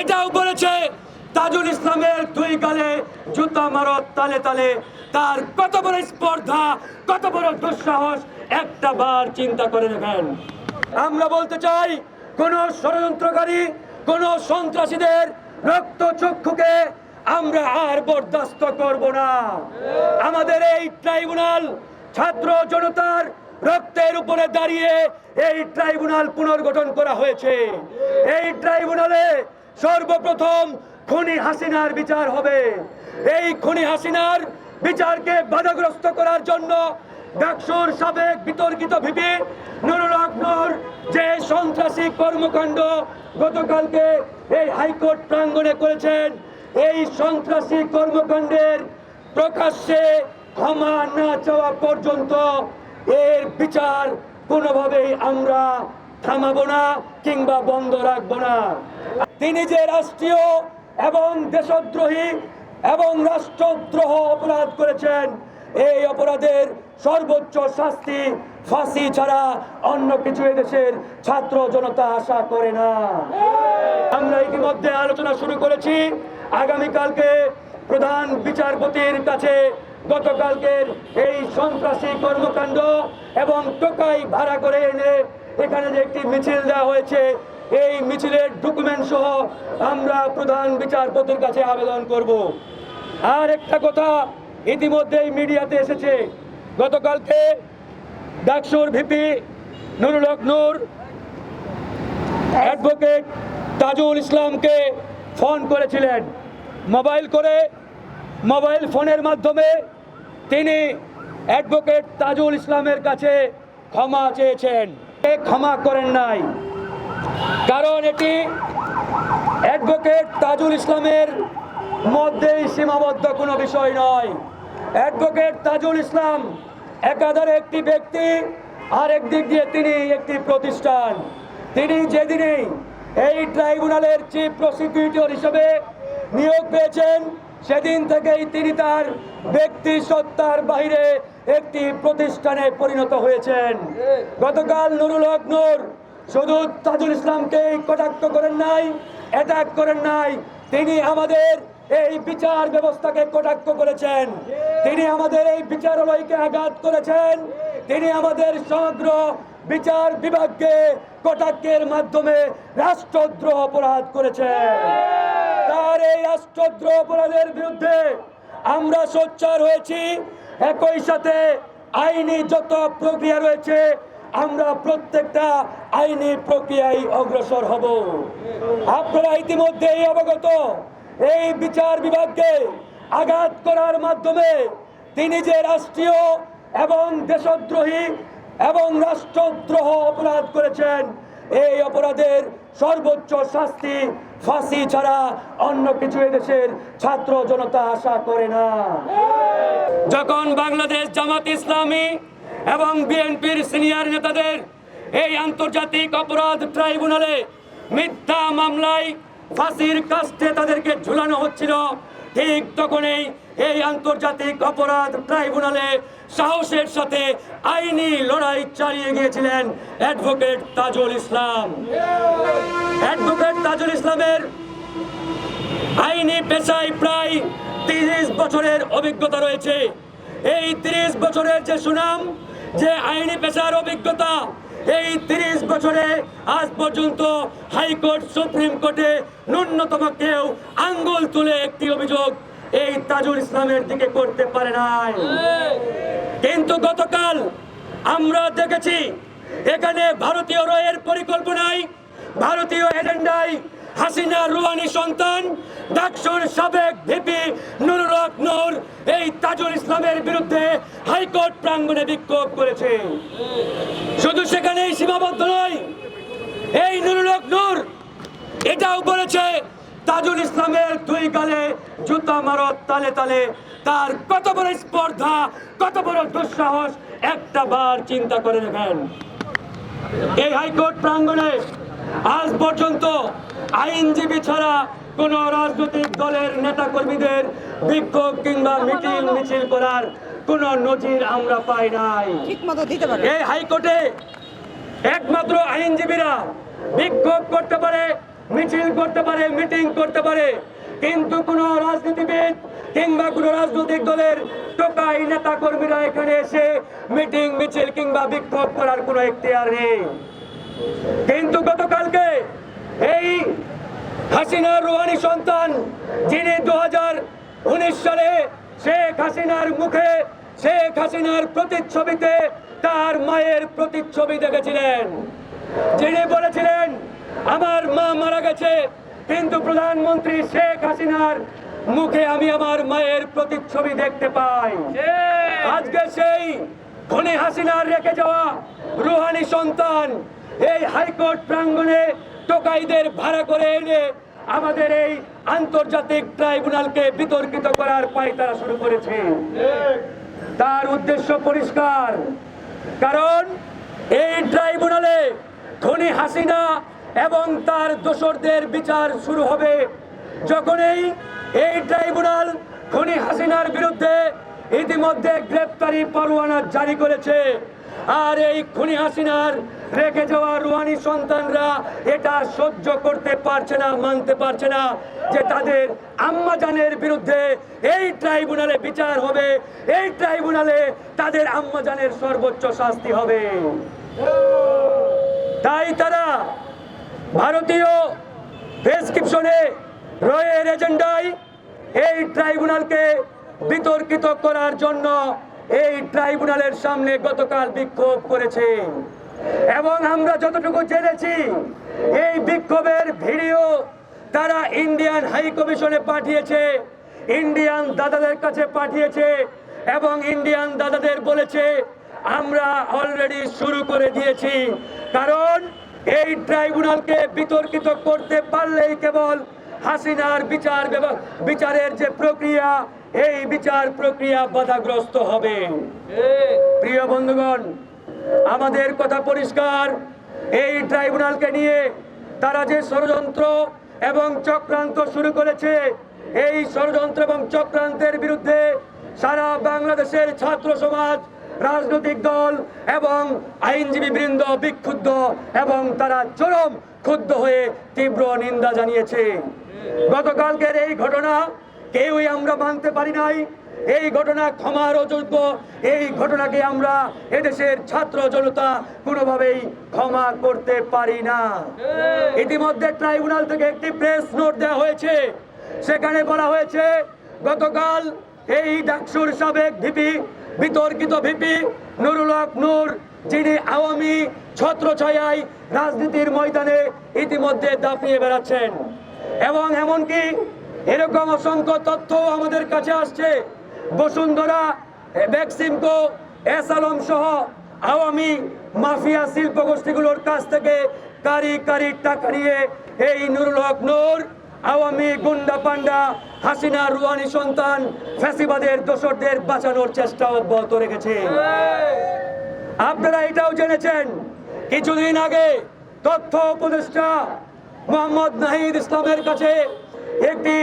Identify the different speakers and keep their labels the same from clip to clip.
Speaker 1: এটাও বলেছে, তাজুল ইসলামের দুই গালে জুতা মারত তালে তালে। তার কত বড় স্পর্ধা, কত বড় দুঃসাহস, একটা বার চিন্তা করে দেখেন। আমরা বলতে চাই, কোন ষড়যন্ত্রকারী, কোন সন্ত্রাসীদের রক্ত চক্ষুকে আমরা আর বরদাস্ত করব না। আমাদের এই ট্রাইব্যুনাল ছাত্র জনতার রক্তের উপরে দাঁড়িয়ে এই ট্রাইব্যুনাল পুনর্গঠন করা হয়েছে। এই ট্রাইব্যুনালে সর্বপ্রথম খুনি হাসিনার বিচার হবে। এই খুনি হাসিনার বিচারকে বাধাগ্রস্ত করার জন্য ডাকসুর সাবেক বিতর্কিত ভিপি নুরুল হক নূর যে সন্ত্রাসী কর্মকাণ্ড গতকালকে এই হাইকোর্ট প্রাঙ্গণে করেছেন, এই সন্ত্রাসী কর্মকাণ্ডের প্রকাশ্যে ক্ষমা না চাওয়া পর্যন্ত এর বিচার কোনোভাবেই আমরা থামাবো না কিংবা বন্ধ রাখব না। তিনি যে রাষ্ট্রীয় এবং দেশদ্রোহী এবং রাষ্ট্রদ্রোহ অপরাধ করেছেন, এই অপরাধের সর্বোচ্চ শাস্তি ফাঁসি ছাড়া অন্য কিছু এদেশের ছাত্র জনতা আশা করে না। আমরা ইতিমধ্যে আলোচনা শুরু করেছি, আগামীকালকে প্রধান বিচারপতির কাছে গতকালকের এই সন্ত্রাসী কর্মকাণ্ড এবং টোকাই ভাড়া করে এনে এখানে যে একটি মিছিল দেওয়া হয়েছে এই মিছিলের ডকুমেন্ট সহ আমরা প্রধান বিচারপতির কাছে আবেদন করব। আর একটা কথা ইতিমধ্যেই মিডিয়াতে এসেছে। গতকালকে ডাকসুর ভিপি নুরুল হক নূর, অ্যাডভোকেট তাজুল ইসলামকে ফোন করেছিলেন। মোবাইল করে, মোবাইল ফোনের মাধ্যমে তিনি অ্যাডভোকেট তাজুল ইসলামের কাছে ক্ষমা চেয়েছেন। ক্ষমা করেন নাই। কারণ এটি অ্যাডভোকেট তাজুল ইসলামের মধ্যেই সীমাবদ্ধ কোনো বিষয় নয়। অ্যাডভোকেট তাজুল ইসলাম একাধারে একটি ব্যক্তি আর একদিক দিয়ে তিনি একটি প্রতিষ্ঠান। তিনি যেদিনেই এই ট্রাইব্যুনালের চিফ প্রসিকিউটর হিসেবে নিয়োগ পেয়েছেন, সেদিন থেকেই তিনি তার ব্যক্তি সত্তার বাইরে একটি প্রতিষ্ঠানে পরিণত হয়েছেন। গতকাল নুরুল হক শুধু তাজুল ইসলামকে কটাক্ষ করেন নাই অ্যাটাক করেন নাই। তিনি আমাদের এই বিচার ব্যবস্থাকে কটাক্ষ করেছেন। তিনি আমাদের এই বিচারালয়কে আঘাত করেছেন। তিনি আমাদের সমগ্র বিচার বিভাগকে কটাক্ষের মাধ্যমে রাষ্ট্রদ্রোহ অপরাধ করেছেন। তার এই রাষ্ট্রদ্রোহ অপরাধের বিরুদ্ধে আমরা সোচ্চার হয়েছি। একই সাথে আইনি যত প্রক্রিয়া রয়েছে আমরা প্রত্যেকটা আইনি প্রক্রিয়ায় অগ্রসর হব। আপনারা ইতিমধ্যেই অবগত, এই বিচার বিভাগকে আঘাত করার মাধ্যমে তিনি যে রাষ্ট্রীয় এবং দেশদ্রোহী এবং রাষ্ট্রদ্রোহ অপরাধ করেছেন, এই অপরাধের সর্বোচ্চ শাস্তি ফাঁসি ছাড়া অন্য কিছু এদেশের ছাত্র জনতা আশা করে না। যখন বাংলাদেশ জামাত ইসলামী এবং বিএনপির সিনিয়র নেতাদের এই আন্তর্জাতিক অপরাধ ট্রাইব্যুনালে মিথ্যা মামলায় ফাঁসির কাস্টে তাদেরকে ঝুলানো হচ্ছিল। ঠিক তখনই এই আন্তর্জাতিক অপরাধ ট্রাইব্যুনালে সাহসের সাথে আইনি লড়াই চালিয়ে গিয়েছিলেন অ্যাডভোকেট তাজুল ইসলাম। অ্যাডভোকেট তাজুল ইসলামের আইনি পেশায় প্রায় তিরিশ বছরের অভিজ্ঞতা রয়েছে। এই তিরিশ বছরের যে সুনাম যে আইনি পেশার অভিজ্ঞতা এই তিরিশ বছরে আজ পর্যন্ত হাইকোর্ট, সুপ্রিম কোর্টে ন্যূনতম কেউ আঙ্গুল তুলে একটি অভিযোগ এই তাজুল ইসলামের দিকে করতে পারে নাই। কিন্তু গতকাল আমরা দেখেছি এখানে ভারতীয় রয়ের পরিকল্পনায়, ভারতীয় এজেন্ডায় হাসিনা রুহানি সন্তান, ডাকসুর সাবেক ভিপি নুরুল এই তাজুল ইসলামের বিরুদ্ধে হাইকোর্ট প্রাঙ্গণে বিক্ষোভ করেছে। শুধু সেখানেই সীমাবদ্ধ নয়, এই নুরুল হক নূর, এটাও বলেছে, তাজুল ইসলামের দুই গালে জুতা মারত তালে তালে, তার কত বড় স্পর্ধা, কত বড় দুঃসাহস, একটা বার চিন্তা করে দেখেন। এই হাইকোর্ট প্রাঙ্গণে আজ পর্যন্ত আইনজীবী ছাড়া কোন রাজনৈতিক দলের নেতা কর্মীদের বিক্ষোভ কিংবা মিটিং মিছিল করার কোন নজির আমরা পাই নাই। এই হাইকোর্টে একমাত্র আইনজীবীরা বিক্ষোভ করতে পারে মিছিল করতে পারে মিটিং করতে পারে কিন্তু কোন রাজনীতিবিদ কিংবা কোন রাজনৈতিক দলের টোকাই নেতা কর্মীরা এখানে এসে মিটিং মিছিল কিংবা বিক্ষোভ করার কোনো এখতিয়ার নেই। কিন্তু গতকালকে এই হাসিনার রুহানি সন্তান যিনি দু উনিশ সালে শেখ হাসিনার মুখে শেখ হাসিনার প্রতিচ্ছবিতে তার মায়ের প্রতিচ্ছবি দেখেছিলেন। যিনি বলেছিলেন আমার মা মারা গেছে কিন্তু প্রধানমন্ত্রী শেখ হাসিনার মুখে আমি আমার মায়ের প্রতিচ্ছবি দেখতে পাই। আজকে সেই খনি হাসিনার রেখে যাওয়া রুহানি সন্তান এই হাইকোর্ট প্রাঙ্গণে টোকাইদের ভাড়া করে এনে আমাদের এই আন্তর্জাতিক ট্রাইব্যুনালকে বিতর্কিত করার পায়তারা শুরু করেছে। তার উদ্দেশ্য পরিষ্কার। কারণ এই ট্রাইব্যুনালে খনি হাসিনা এবং তার দোসরদের বিচার শুরু হবে যখনই এই ট্রাইব্যুনাল খনি হাসিনার বিরুদ্ধে ইতিমধ্যে গ্রেপ্তারি পরোয়ানা জারি করেছে। আর এই খুনি হাসিনার রেখে যাওয়া রুহানি সন্তানরা এটা সহ্য করতে পারছে না, মানতে পারছে না যে তাদের আম্মাজানের বিরুদ্ধে এই ট্রাইব্যুনালে বিচার হবে, এই ট্রাইব্যুনালে তাদের আম্মাজানের সর্বোচ্চ শাস্তি হবে। তাই তারা ভারতীয় প্রেসক্রিপশনে রয়ের এজেন্ডায় এই ট্রাইব্যুনালকে বিতর্কিত করার জন্য এই ট্রাইব্যুনালের সামনে গতকাল বিক্ষোভ করেছে। এবং আমরা যতটুকু জেনেছি এই বিক্ষোভের ভিডিও তারা ইন্ডিয়ান হাই কমিশনে পাঠিয়েছে ইন্ডিয়ান দাদাদের কাছে পাঠিয়েছে এবং ইন্ডিয়ান দাদাদের বলেছে আমরা অলরেডি শুরু করে দিয়েছি। কারণ এই ট্রাইব্যুনালকে বিতর্কিত করতে পারলেই কেবল হাসিনার বিচার বিচারের যে প্রক্রিয়া এই বিচার প্রক্রিয়া বাধাগ্রস্ত হবে। প্রিয় বন্ধুগণ আমাদের কথা পরিষ্কার। এই ট্রাইব্যুনালকে নিয়ে তারা যে ষড়যন্ত্র এবং চক্রান্ত শুরু করেছে, এই ষড়যন্ত্র এবং চক্রান্তের বিরুদ্ধে সারা বাংলাদেশের ছাত্র সমাজ, রাজনৈতিক দল এবং আইনজীবী বৃন্দ বিক্ষুব্ধ এবং তারা চরম ক্ষুব্ধ হয়ে তীব্র নিন্দা জানিয়েছে। গতকালকের এই ঘটনা কেউই আমরা মানতে পারি নাই। এই ঘটনা ক্ষমার অযোগ্য। এই ঘটনাকে আমরা এদেশের ছাত্র জনতা কোনোভাবেই ক্ষমা করতে পারি না। ইতিমধ্যে ট্রাইব্যুনাল থেকে একটি প্রেস নোট দেওয়া হয়েছে। সেখানে বলা হয়েছে গতকাল এই ডাকসুর সাবেক ভিপি বিতর্কিত ভিপি নুরুল হক নূর যিনি আওয়ামী ছত্রছায়ায় রাজনীতির ময়দানে ইতিমধ্যে দাপিয়ে বেড়াচ্ছেন। এবং এমনকি এরকম অসংখ্য তথ্য আমাদের কাছে আসছে। বসুন্ধরা ভ্যাকসিমকো এস আলম সহ আওয়ামী মাফিয়া শিল্প গোষ্ঠীগুলোর কাছ থেকে কারি কারি টাকা নিয়ে এই নুরুল হক নূর, আওয়ামী গুন্ডা পান্ডা হাসিনা রুয়ানি সন্তান, ফ্যাসিবাদের দোসরদের বাঁচানোর চেষ্টা অব্যাহত রেখেছে। আপনারা এটাও জেনেছেন, কিছুদিন আগে তথ্য উপদেষ্টা মোহাম্মদ নাহিদ ইসলামের কাছে একটি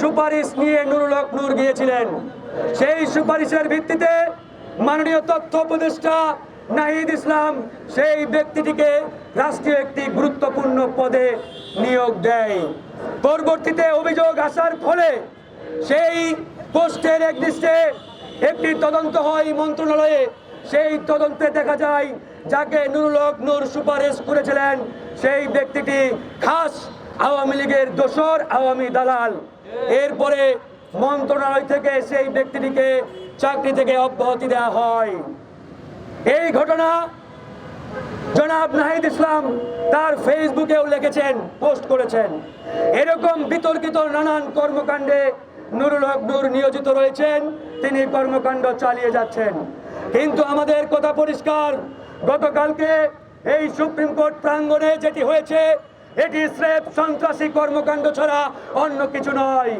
Speaker 1: সুপারিশ নিয়ে নুরুল হক নূর গিয়েছিলেন। সেই সুপারিশের ভিত্তিতে মাননীয় তথ্য উপদেষ্টা নাহিদ ইসলাম সেই ব্যক্তিটিকে রাষ্ট্রীয় একটি গুরুত্বপূর্ণ পদে নিয়োগ দেয়। পরবর্তীতে অভিযোগ আসার ফলে সেই পোস্টের একদৃষ্টে একটি তদন্ত হয় মন্ত্রণালয়ে। সেই তদন্তে দেখা যায়, যাকে নুরুল হক নূর সুপারিশ করেছিলেন, সেই ব্যক্তিটি খাস আওয়ামী লীগের দোসর আওয়ামী দালাল। এরপরে মন্ত্রণালয় থেকে সেই ব্যক্তিটিকে চাকরি থেকে অব্যাহতি দেওয়া হয়। এই ঘটনা জনাব নাহিদ ইসলাম তার ফেসবুকেও লিখেছেন, পোস্ট করেছেন। এরকম বিতর্কিত নানান কর্মকাণ্ডে নুরুল হক নূর নিয়োজিত রয়েছেন, তিনি কর্মকাণ্ড চালিয়ে যাচ্ছেন। কিন্তু আমাদের কথা পরিষ্কার, গতকালকে এই সুপ্রিম কোর্ট প্রাঙ্গণে যেটি হয়েছে এটি স্রেফ সন্ত্রাসী কর্মকাণ্ড ছাড়া অন্য কিছু নয়।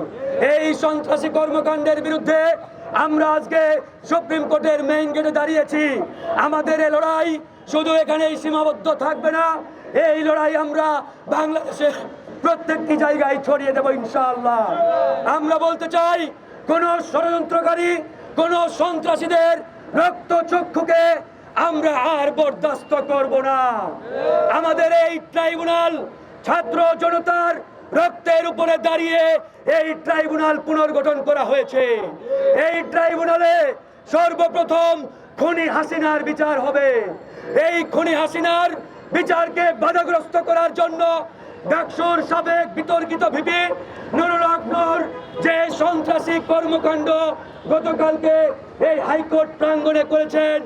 Speaker 1: এই সন্ত্রাসী কর্মকাণ্ডের বিরুদ্ধে আমরা আজকে সুপ্রিম কোর্টের মেইন গেটে দাঁড়িয়েছি। আমাদের এই লড়াই শুধু এখানেই সীমাবদ্ধ থাকবে না। এই লড়াই আমরা বাংলাদেশের প্রত্যেকটি জায়গায় ছড়িয়ে দেবো ইনশাআল্লাহ। আমরা বলতে চাই, কোন ষড়যন্ত্রকারী, কোন সন্ত্রাসীদের রক্ত চক্ষুকে আমরা আর বরদাস্ত করব না। আমাদের এই ট্রাইব্যুনাল ছাত্র জনতার রক্তের উপরে দাঁড়িয়ে এই ট্রাইব্যুনাল পুনর্গঠন করা হয়েছে। এই ট্রাইব্যুনালে সর্বপ্রথম খনি হাসিনার বিচার হবে। এই খনি হাসিনার বিচারকে বাধাগ্রস্ত করার জন্য ডাকসুর সাবেক বিতর্কিত ভিপি নুরুল হক নূর যে সন্ত্রাসী কর্মকাণ্ড গতকালকে এই হাইকোর্ট প্রাঙ্গণে করেছেন,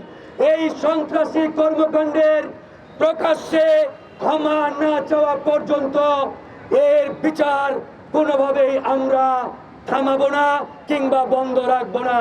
Speaker 1: এই সন্ত্রাসী কর্মকাণ্ডের প্রকাশ্যে ক্ষমা না চাওয়া পর্যন্ত এর বিচার কোনোভাবেই আমরা থামাবো না কিংবা বন্ধ রাখব না।